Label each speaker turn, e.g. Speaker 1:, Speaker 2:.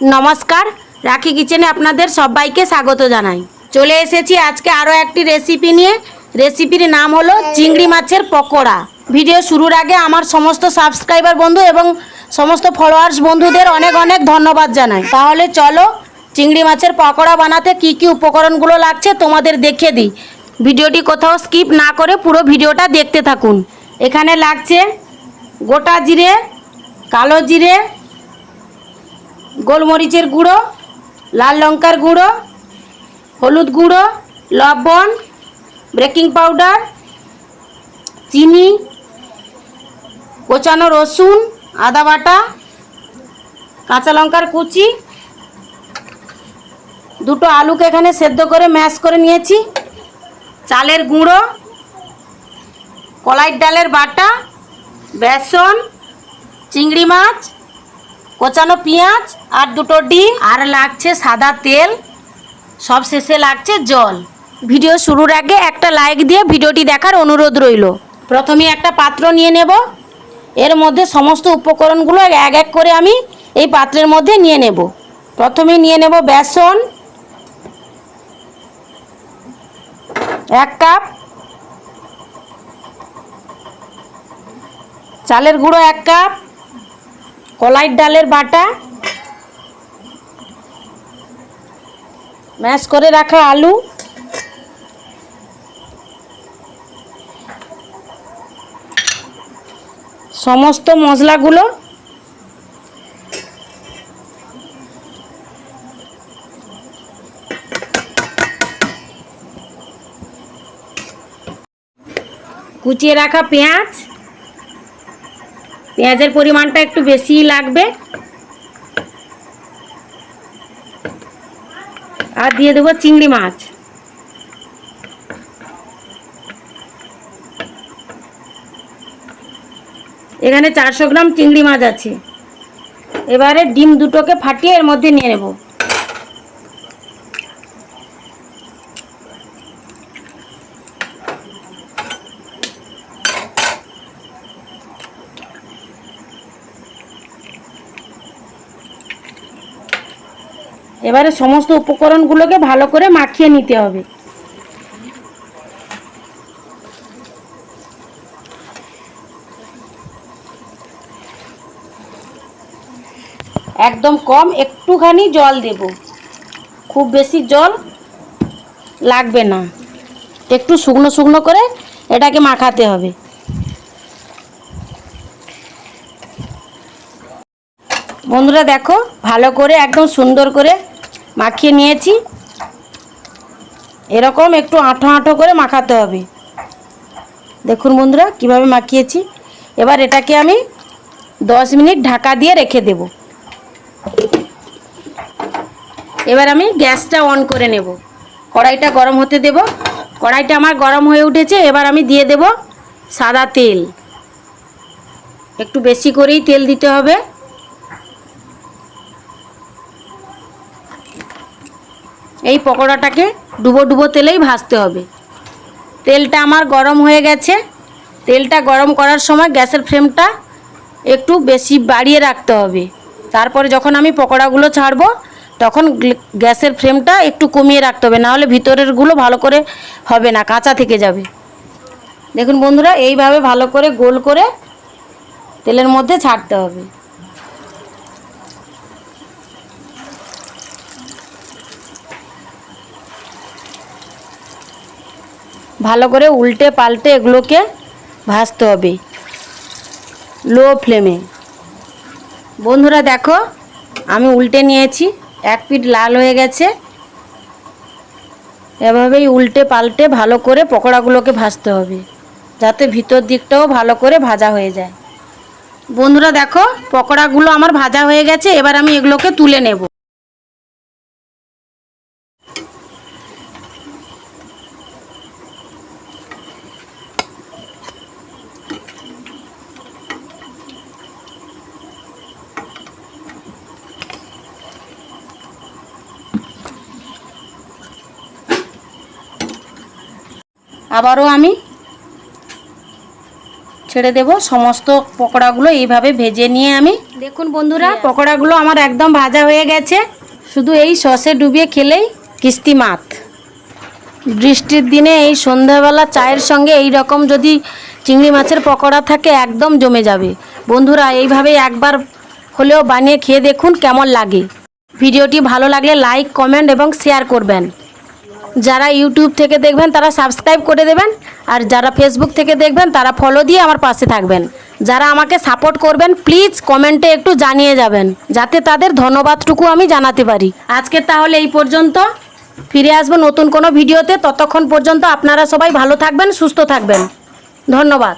Speaker 1: নমস্কার, রাখি কিচেনে আপনাদের সবাইকে স্বাগত জানাই। চলে এসেছি আজকে আরও একটি রেসিপি নিয়ে। রেসিপির নাম হলো চিংড়ি মাছের পকোড়া। ভিডিও শুরুর আগে আমার সমস্ত সাবস্ক্রাইবার বন্ধু এবং সমস্ত ফলোয়ার্স বন্ধুদের অনেক অনেক ধন্যবাদ জানাই। তাহলে চলো চিংড়ি মাছের পকোড়া বানাতে কি কি উপকরণগুলো লাগছে তোমাদের দেখে দিই। ভিডিওটি কোথাও স্কিপ না করে পুরো ভিডিওটা দেখতে থাকুন। এখানে লাগছে গোটা জিরে, কালো জিরে গোলমরিচের গুঁড়ো, লাল লঙ্কার গুঁড়ো, হলুদ গুঁড়ো, লবণ, বেকিং পাউডার, চিনি, কোচানো রসুন, আদা বাটা, কাঁচা লঙ্কার কুচি। দুটো আলুকে এখানে সেদ্ধ করে ম্যাশ করে নিয়েছি। চালের গুঁড়ো, কলাইয়ের ডালের বাটা, বেসন, চিংড়ি মাছ, কোচানো পেঁয়াজ আর দুটো ডিম, আর লাগছে সাদা তেল, সব শেষে লাগছে জল। ভিডিও শুরুর আগে একটা লাইক দিয়ে ভিডিওটি দেখার অনুরোধ রইল। প্রথমে একটা পাত্র নিয়ে নেব। এর মধ্যে সমস্ত উপকরণগুলো এক এক করে আমি এই পাত্রের মধ্যে নিয়ে নেব। প্রথমে নিয়ে নেব বেসন, এক কাপ, চালের গুঁড়ো এক কাপ, কলাইয়ের ডালের বাটা ম্যাশ করে রাখা আলু। সমস্ত মশলাগুলো। কুচিয়ে রাখা পেঁয়াজ। পেঁয়াজের পরিমাণটা একটু বেশিই লাগবে। আর দিয়ে দেবো চিংড়ি মাছ। এখানে চারশো গ্রাম চিংড়ি মাছ আছে। এবারে ডিম দুটোকে ফাটিয়ে এর মধ্যে নিয়ে নেব। এবারে সমস্ত উপকরণগুলোকে ভালো করে মাখিয়ে নিতে হবে। একদম কম একটুখানি জল দেব। খুব বেশি জল লাগবে না। একটু শুকনো শুকনো করে এটাকে মাখাতে হবে। বন্ধুরা দেখো, ভালো করে একদম সুন্দর করে মাখিয়ে নিয়েছি। এরকম একটু আঁঠো আঁঠো করে মাখাতে হবে। দেখুন বন্ধুরা, কীভাবে মাখিয়েছি। এবার এটাকে আমি দশ মিনিট ঢাকা দিয়ে রেখে দেব। এবার আমি গ্যাসটা অন করে নেব। কড়াইটা গরম হতে দেব। কড়াইটা আমার গরম হয়ে উঠেছে, এবার আমি দিয়ে দেব সাদা তেল। একটু বেশি করেই তেল দিতে হবে। এই পকোড়াটাকে ডুবো ডুবো তেলেই ভাজতে হবে। তেলটা আমার গরম হয়ে গেছে। তেলটা গরম করার সময় গ্যাসের ফ্লেমটা একটু বেশি বাড়িয়ে রাখতে হবে। তারপরে যখন আমি পকোড়াগুলো ছাড়বো, তখন গ্যাসের ফ্লেমটা একটু কমিয়ে রাখতে হবে। নাহলে ভিতরেরগুলো ভালো করে হবে না, কাঁচা থেকে যাবে। দেখুন বন্ধুরা, এইভাবে ভালো করে গোল করে তেলের মধ্যে ছাড়তে হবে। ভালো করে উল্টে পাল্টে এগুলোকে ভাজতে হবে। লো ফ্লেমে বন্ধুরা দেখো, আমি উল্টে নিয়েছি, এক পিঠ লাল হয়ে গেছে। এভাবেই উল্টে পাল্টে ভালো করে পকোড়াগুলোকে ভাজতে হবে, যাতে ভিতর দিকটাও ভালো করে ভাজা হয়ে যায়। বন্ধুরা দেখো, পকোড়াগুলো আমার ভাজা হয়ে গেছে, এবার আমি এগুলোকে তুলে নেব। আবারও আমি ছেড়ে দেব সমস্ত পকোড়াগুলো এইভাবে ভেজে নিয়ে আমি দেখুন বন্ধুরা পকোড়াগুলো আমার একদম ভাজা হয়ে গেছে। শুধু এই সসে ডুবিয়ে খেলেই কিস্তি মাত। বৃষ্টির দিনে এই সন্ধ্যাবেলা চায়ের সঙ্গে এই রকম যদি চিংড়ি মাছের পকোড়া থাকে একদম জমে যাবে। বন্ধুরা এইভাবে একবার হলেও বানিয়ে খেয়ে দেখুন কেমন লাগে। ভিডিওটি ভালো লাগলে লাইক কমেন্ট এবং শেয়ার করবেন। যারা ইউটিউব থেকে দেখবেন, তারা সাবস্ক্রাইব করে দেবেন। আর যারা ফেসবুক থেকে দেখবেন, তারা ফলো দিয়ে আমার পাশে থাকবেন। যারা আমাকে সাপোর্ট করবেন প্লিজ কমেন্টে একটু জানিয়ে যাবেন, যাতে তাদের ধন্যবাদটুকু আমি জানাতে পারি। আজকে তাহলে এই পর্যন্ত। ফিরে আসব নতুন কোনো ভিডিওতে। ততক্ষণ পর্যন্ত আপনারা সবাই ভালো থাকবেন, সুস্থ থাকবেন। ধন্যবাদ।